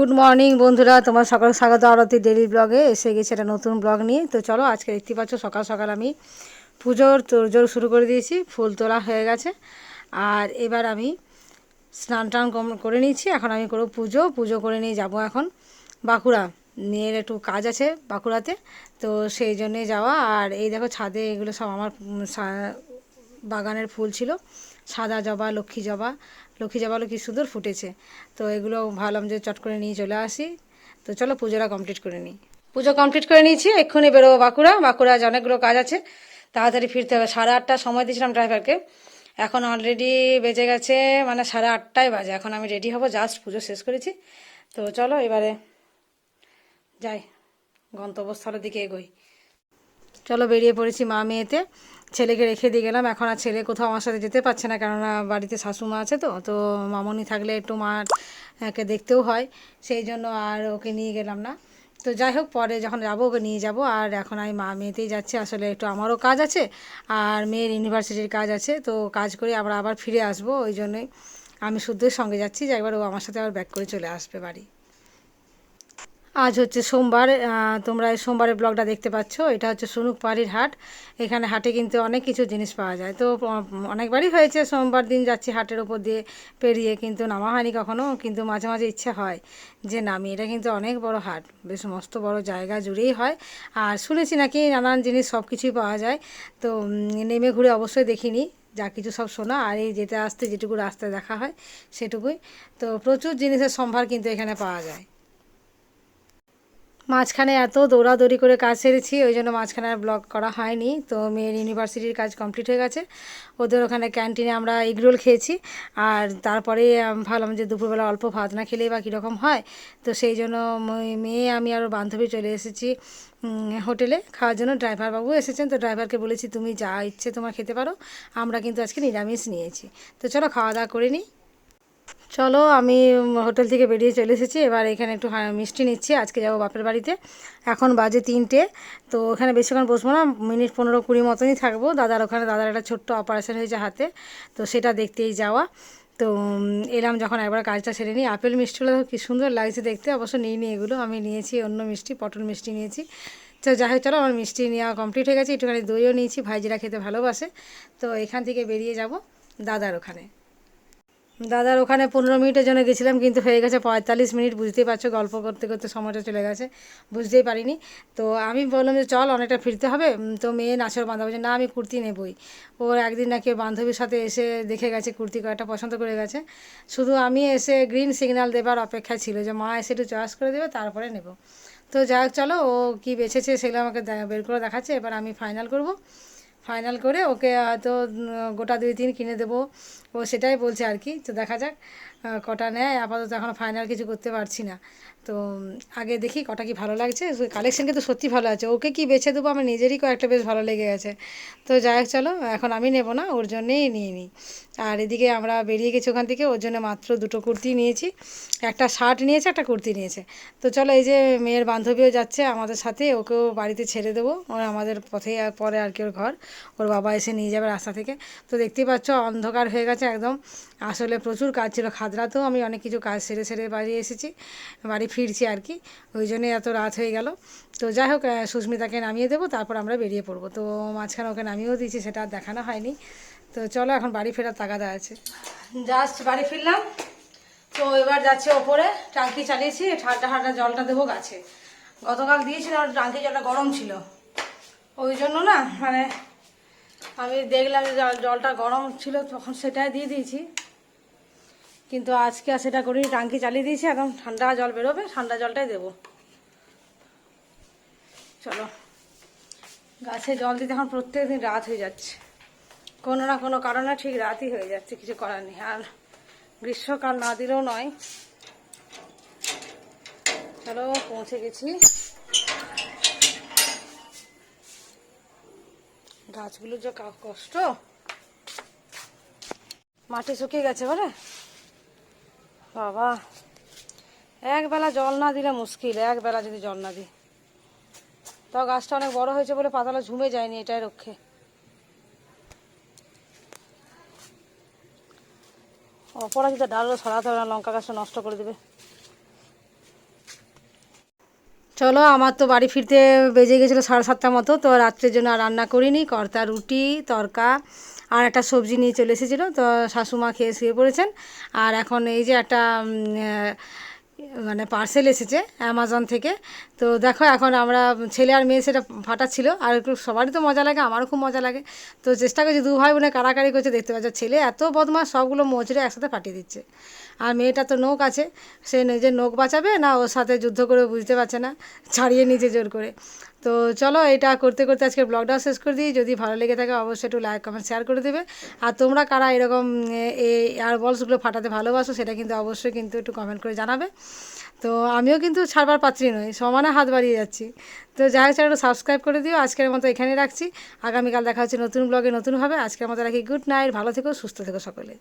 Good morning বন্ধুরা। তোমার সকাল স্বাগত আরতি ডেলি ব্লগে এসে গেছে একটা নতুন ব্লগ নিয়ে। তো চলো, আজকে দেখতে পাচ্ছ, সকাল সকাল আমি পুজোর তোড়জোড় শুরু করে দিয়েছি। ফুল তোলা হয়ে গেছে। আর এবার আমি স্নান টান করে নিয়েছি। এখন আমি করব পুজো। পুজো করে নিয়ে যাব এখন বাঁকুড়া। মেয়ের একটু কাজ আছে বাঁকুড়াতে। তো সেই জন্যে যাওয়া। আর এই দেখো, ছাদে এগুলো সব আমার বাগানের ফুল ছিল। সাদা জবা, লক্ষ্মী জবা, লক্ষ্মী জবাগুলো কি সুন্দর ফুটেছে। তো এগুলো ভাবলাম যে চট করে নিয়ে চলে আসি। তো চলো পুজোটা কমপ্লিট করে নিই। পুজো কমপ্লিট করে নিয়েছি, এক্ষুনি বেরোবো বাঁকুড়া। বাঁকুড়া অনেকগুলো কাজ আছে, তাড়াতাড়ি ফিরতে হবে। সাড়ে আটটার সময় দিয়েছিলাম ড্রাইভারকে এখন অলরেডি বেজে গেছে মানে সাড়ে আটটায় বাজে। এখন আমি রেডি হব জাস্ট পুজো শেষ করেছি। তো চলো এবারে যাই, গন্তব্যস্থলের দিকে এগোই। চলো বেরিয়ে পড়েছি মা মেয়েতে। ছেলেকে রেখে দিয়ে গেলাম। এখন আর ছেলে কোথাও আমার সাথে যেতে পারছে না, কেননা বাড়িতে শাশুমা আছে তো তো মামনি থাকলে একটু মাকে দেখতেও হয়। সেই জন্য আর ওকে নিয়ে গেলাম না। তো যাই হোক, পরে যখন যাব ওকে নিয়ে যাব। আর এখন আমি মা মেয়েতেই যাচ্ছি, আসলে একটু আমারও কাজ আছে, আর মেয়ের ইউনিভার্সিটির কাজ আছে। তো কাজ করে আমরা আবার ফিরে আসব, ওই জন্যই আমি শুদ্ধের সঙ্গে যাচ্ছি যে একবার ও আমার সাথে আবার ব্যাক করে চলে আসবে বাড়ি। আজ হচ্ছে সোমবার তোমরা এই সোমবারের ব্লগটা দেখতে পাচ্ছ। এটা হচ্ছে সুনুক পাড়ির হাট। এখানে হাটে কিন্তু অনেক কিছু জিনিস পাওয়া যায়। তো অনেকবারই হয়েছে সোমবার দিন যাচ্ছি হাটের ওপর দিয়ে পেরিয়ে, কিন্তু নামা হয়নি কখনো। কিন্তু মাঝে মাঝে ইচ্ছে হয় যে নামি। এটা কিন্তু অনেক বড় হাট। বেশ মস্ত বড় জায়গা জুড়েই হয়। আর শুনেছি নাকি নানান জিনিস সব কিছুই পাওয়া যায়। তো নেমে ঘুরে অবশ্যই দেখিনি। যা কিছু সব শোনা। আর এই যেতে আসতে যেটুকু রাস্তায় দেখা হয় সেটুকুই। তো, প্রচুর জিনিসের সম্ভার কিন্তু এখানে পাওয়া যায়। মাঝখানে এত দৌড়াদৌড়ি করে কাজ সেরেছি, ওই জন্য মাঝখানে আর ব্লগ করা হয়নি। তো মেয়ের ইউনিভার্সিটির কাজ কমপ্লিট হয়ে গেছে। ওদের ওখানে ক্যান্টিনে আমরা এগরোল খেয়েছি। আর তারপরে ভাবলাম যে দুপুরবেলা অল্প ভাত না খেলেই বা কীরকম হয়। তো সেই জন্য মেয়ে, আমি আরও বান্ধবী চলে এসেছি হোটেলে। খাওয়ার জন্য ড্রাইভার বাবু এসেছেন। তো ড্রাইভারকে বলেছি, তুমি যা ইচ্ছে তোমার খেতে পারো। আমরা কিন্তু আজকে নিরামিষ নিয়েছি। তো চলো খাওয়া দাওয়া করে নিই। চলো, আমি হোটেল থেকে বেরিয়ে চলে এসেছি। এবার এখানে একটু মিষ্টি নিচ্ছি। আজকে যাব বাপের বাড়িতে। এখন বাজে তিনটে। তো ওখানে বেশিক্ষণ বসবো না, মিনিট পনেরো কুড়ি মতনই থাকব। দাদার ওখানে, দাদার একটা ছোট্ট অপারেশন হয়েছে হাতে। তো সেটা দেখতেই যাওয়া। তো এলাম যখন একবার কাজটা সেরে নিই। আপেল মিষ্টিগুলো কী সুন্দর লাগছে দেখতে। অবশ্য নিই নি এগুলো। আমি নিয়েছি অন্য মিষ্টি, পটল মিষ্টি নিয়েছি। তো যাই হোক, চলো, আমার মিষ্টি নেওয়া কমপ্লিট হয়ে গেছে। একটুখানি দইও নিয়েছি। ভাইজিরা খেতে ভালোবাসে। তো এখান থেকে বেরিয়ে যাব দাদার ওখানে। দাদার ওখানে পনেরো মিনিটের জন্য গেছিলাম, কিন্তু হয়ে গেছে পঁয়তাল্লিশ মিনিট। বুঝতেই পারছ, গল্প করতে করতে সময়টা চলে গেছে, বুঝতেই পারিনি। তো আমি বললাম যে, চল অনেকটা ফিরতে হবে। তো মেয়ে নাচর বান্ধব না, আমি কুর্তি নেবই। ওর একদিন নাকি বান্ধবীর সাথে এসে দেখে গেছে, কুর্তি কয়েকটা পছন্দ করে গেছে। শুধু আমি এসে গ্রিন সিগন্যাল দেবার অপেক্ষায় ছিল, যে মা এসে একটু চয়েস করে দেবে, তারপরে নেব। তো যাই হোক, চলো, ও কী বেছেছে সেগুলো আমাকে বের করে দেখাচ্ছে, এবার আমি ফাইনাল করব। ফাইনাল করে ওকে হয়তো গোটা দুই তিন কিনে দেবো। ও সেটাই বলছে আর কি। তো দেখা যাক। কটা নেয়, আপাতত এখন ফাইনাল কিছু করতে পারছি না। তো আগে দেখি কটা কি ভালো লাগছে। কালেকশন কিন্তু সত্যি ভালো আছে। ওকে কি বেছে দেবো? আমার নিজেরই কয়েকটা বেশ ভালো লেগে গেছে। তো যাই হোক, চলো, এখন আমি নেব না, ওর জন্যেই নিয়ে নিই। আর এদিকে আমরা বেরিয়ে গেছি ওখান থেকে, ওর জন্য মাত্র দুটো কুর্তি নিয়েছি। একটা শার্ট নিয়েছে, একটা কুর্তি নিয়েছে। তো চলো, এই যে মেয়ের বান্ধবীও যাচ্ছে আমাদের সাথে, ওকেও বাড়িতে ছেড়ে দেবো। ওর আমাদের পথে আর পরে আর কি ওর ঘর। ওর বাবা এসে নিয়ে যাবে রাস্তা থেকে। তো দেখতেই পাচ্ছ, অন্ধকার হয়ে গেছে একদম। আসলে প্রচুর কাজ ছিল খাদরাতেও আমি অনেক কিছু কাজ সেরে সেরে বাড়ি এসেছি, বাড়ি ফিরছি আর কি। ওই জন্যই এত রাত হয়ে গেল। তো যাই হোক সুস্মিতাকে নামিয়ে দেবো, তারপর আমরা বেরিয়ে পড়ব। তো মাঝখানে ওকে নামিয়েও দিয়েছি, সেটা আর দেখানো হয়নি। তো চলো, এখন বাড়ি ফেরার তাগাদা আছে। জাস্ট বাড়ি ফিরলাম। তো এবার যাচ্ছে ওপরে। টাঙ্কি চালিয়েছি ঠান্ডা ঠান্ডা জলটা দেবো গাছে। গতকাল দিয়েছিলাম টাঙ্কি জলটা গরম ছিল। ওই জন্য না মানে আমি দেখলাম যে জলটা গরম ছিল, তখন সেটাই দিয়ে দিয়েছি। কিন্তু আজকে আর সেটা করিনি, টাঙ্কি চালিয়ে দিয়েছি, একদম ঠান্ডা জল বেরোবে, ঠান্ডা জলটাই দেবো। চলো। গাছে জল দিতে এখন প্রত্যেক দিন রাত হয়ে যাচ্ছে। কোনো না কোনো কারণে ঠিক রাতই হয়ে যাচ্ছে, কিছু করার নেই। আর গ্রীষ্মকাল না দিলেও নয়। চলো, পৌঁছে গেছি। গাছগুলোর যে কষ্ট। মাটি শুকিয়ে গেছে বলে? বাবা একবেলা জল না দিলে মুশকিল একবেলা যদি জল না দিই। তাও গাছটা অনেক বড় হয়েছে বলে পাতাটা ঝুমে যায়নি এটাই রক্ষে। অপরাজিতা ডালও সরাতে হবে না, লঙ্কা গাছটা নষ্ট করে দেবে। চলো, আমার তো বাড়ি ফিরতে বেজে গেছিল সাড়ে সাতটা মতো, তো রাত্রের জন্য আর রান্না করিনি, কর্তা রুটি, তরকা আর একটা সবজি নিয়ে চলে এসেছিল, তো শাশুমা খেয়ে শুয়ে পড়েছেন। আর এখন এই যে একটা মানে পার্সেল এসেছে অ্যামাজন থেকে। তো দেখো এখন আমরা ছেলে আর মেয়ে সেটা ফাটাচ্ছিল। আর একটু সবারই তো মজা লাগে, আমারও খুব মজা লাগে। তো চেষ্টা করছি, দু ভাই বোনে কারাকারি করছে, দেখতে পাচ্ছ ছেলে এত বদমাস সবগুলো মোচড়ে একসাথে ফাটিয়ে দিচ্ছে। আর মেয়েটা তো নোক আছে, সে নিজের নোক বাঁচাবে না ওর সাথে যুদ্ধ করে বুঝতে পারছে না, ছাড়িয়ে নিচে জোর করে। তো চলো এটা করতে করতে আজকে ব্লগটাও শেষ করে দিই। যদি ভালো লেগে থাকে অবশ্যই একটু লাইক কমেন্ট শেয়ার করে দেবে। আর তোমরা কারা এরকম এই এয়ার বলসগুলো ফাটাতে ভালোবাসো সেটা কিন্তু অবশ্যই কিন্তু একটু কমেন্ট করে জানাবে। তো আমিও কিন্তু ছাড়বার পাত্রী নই, সমানে হাত বাড়িয়ে যাচ্ছি। তো যাই হোক একটু সাবস্ক্রাইব করে দিও। আজকের মতো এখানে রাখছি। আগামীকাল দেখা হচ্ছে নতুন ব্লগে নতুনভাবে। আজকের মতো রাখি। গুড নাইট ভালো থেকো, সুস্থ থেকো সকলে।